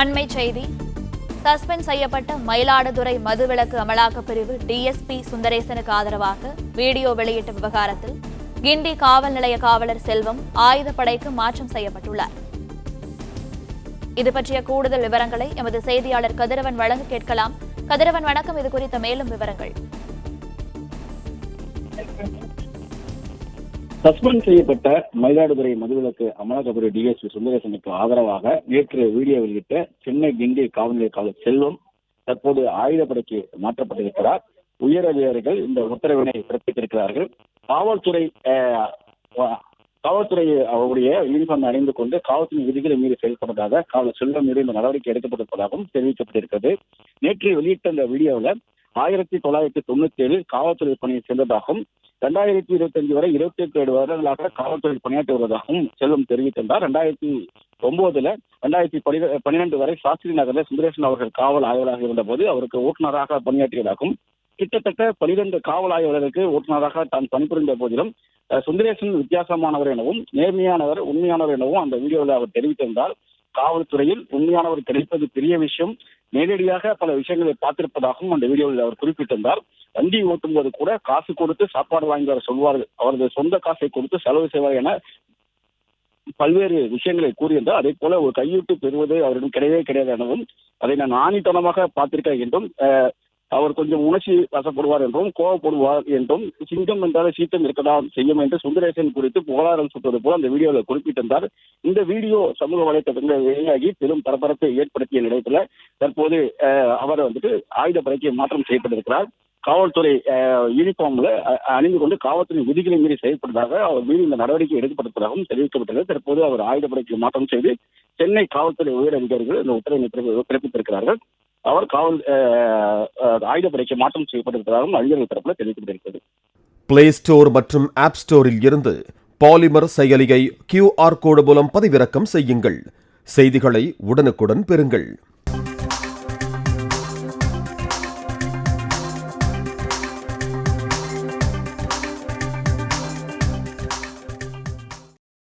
அண்மை செய்தி. சஸ்பெண்ட் செய்யப்பட்ட மயிலாடுதுறை மதுவிலக்கு அமலாக்கப் பிரிவு டிஎஸ்பி சுந்தரேசனுக்கு ஆதரவாக வீடியோ வெளியிட்ட விவகாரத்தில் கிண்டி காவல் நிலைய காவலர் செல்வம் ஆயுதப்படைக்கு மாற்றம் செய்யப்பட்டுள்ளார். இது பற்றிய கூடுதல் விவரங்களை எமது செய்தியாளர் கதிரவன் வழங்க கேட்கலாம். கதிரவன் வணக்கம் இது குறித்த மேலும் விவரங்கள். சஸ்பெண்ட் செய்யப்பட்ட மயிலாடுதுறை மதுவிலக்கு அமலாக்கத்துறை டிஎஸ்பி சுந்தரேசனுக்கு ஆதரவாக நேற்று வீடியோ வெளியிட்ட சென்னை கிண்டி காவல்நிலைய காவலர் செல்வம் தற்போது ஆயுதப்படைக்கு மாற்றப்பட்டிருக்கிறார். உயர் அதிகாரிகள் இந்த உத்தரவினை பிறப்பித்திருக்கிறார்கள். காவல்துறை காவல்துறை அவருடைய யூனிஃபார்ம் அணிந்து கொண்டு காவல்துறை விதிகளை மீறி செயல்பட்டதாக காவல் செல்வம் மீது இந்த நடவடிக்கை எடுக்கப்பட்டிருப்பதாகவும் தெரிவிக்கப்பட்டிருக்கிறது. நேற்று வெளியிட்ட இந்த வீடியோவில் ஆயிரத்தி தொள்ளாயிரத்தி தொண்ணூத்தி ஏழில் காவல்துறை பணியை சேர்ந்ததாகவும் ரெண்டாயிரத்தி இருபத்தி அஞ்சு வரை இருபத்தி எட்டு ஏழு வருடங்களாக காவல்துறை பணியாற்றி வருவதாகவும் செல்வம் தெரிவித்திருந்தார். ரெண்டாயிரத்தி ஒன்பதுல ரெண்டாயிரத்தி பன்னிரெண்டு வரை சாஸ்திரி நகரில் சுந்தரேசன் அவர்கள் காவல் ஆய்வராக இருந்தபோது அவருக்கு ஓட்டுநராக பணியாற்றியதாகவும் கிட்டத்தட்ட பனிரெண்டு காவல் ஆய்வாளருக்கு ஓட்டுநராக தான் பணிபுரிந்த போதிலும் சுந்தரேசன் வித்தியாசமானவர் எனவும் நேர்மையானவர் உண்மையானவர் எனவும் அந்த வீடியோவில் அவர் தெரிவித்திருந்தார். காவல்துறையில் உண்மையானவர் கிடைப்பது பெரிய விஷயம். நேரடியாக பல விஷயங்களை பார்த்திருப்பதாகவும் அந்த வீடியோவில் அவர் குறிப்பிட்டிருந்தார். வண்டி ஓட்டும் போது கூட காசு கொடுத்து சாப்பாடு வாங்கி வர சொல்வார் அவரது சொந்த காசை கொடுத்து செலவு செய்வார் என பல்வேறு விஷயங்களை கூறியிருந்தார். அதே போல ஒரு கையூட்டு பெறுவது அவரிடம் கிடையவே கிடையாது எனவும் அதை நான் ஆணித்தனமாக பார்த்திருக்கேன் என்றும் அவர் கொஞ்சம் உணர்ச்சி வசப்படுவார் என்றும் கோவப்படுவார் என்றும் சிங்கம் என்றால் சீத்தம் இருக்கதான் செய்யும் என்று சுந்தரேசன் குறித்து புகழாரம் சுட்டுவது போல அந்த வீடியோவில் குறிப்பிட்டிருந்தார். இந்த வீடியோ சமூக வலைத்தளங்களில் வெளியாகி பெரும் பரபரப்பை ஏற்படுத்திய நிலையத்தில் தற்போது அவர் வந்துட்டு ஆயுதப்படைக்கு மாற்றம் செய்யப்பட்டிருக்கிறார். காவல்துறை யூனிஃபார்ம்ல அணிந்து கொண்டு காவல்துறை விதிகளை மீறி செயல்பட்டதாக அவர் மீது இந்த நடவடிக்கை எடுக்கப்பட்டதாகவும் தெரிவிக்கப்பட்டது தற்போது அவர் ஆயுதப்படைக்கு மாற்றம் செய்து சென்னை காவல்துறை உயர் அதிகாரிகள் இந்த உத்தரவை பிறப்பித்திருக்கிறார்கள். அவர் காவல் ஆயுதப்படைக்கு மாற்றம் செய்யப்பட்டிருப்பதாகவும் அறிஞர்கள் தரப்புல தெரிவிக்கப்பட்டிருக்கிறது. பிளே ஸ்டோர் மற்றும் ஆப் ஸ்டோரில் இருந்து பாலிமர் செயலியை கியூஆர் கோடு மூலம் பதிவிறக்கம் செய்யுங்கள். செய்திகளை உடனுக்குடன் பெறுங்கள்.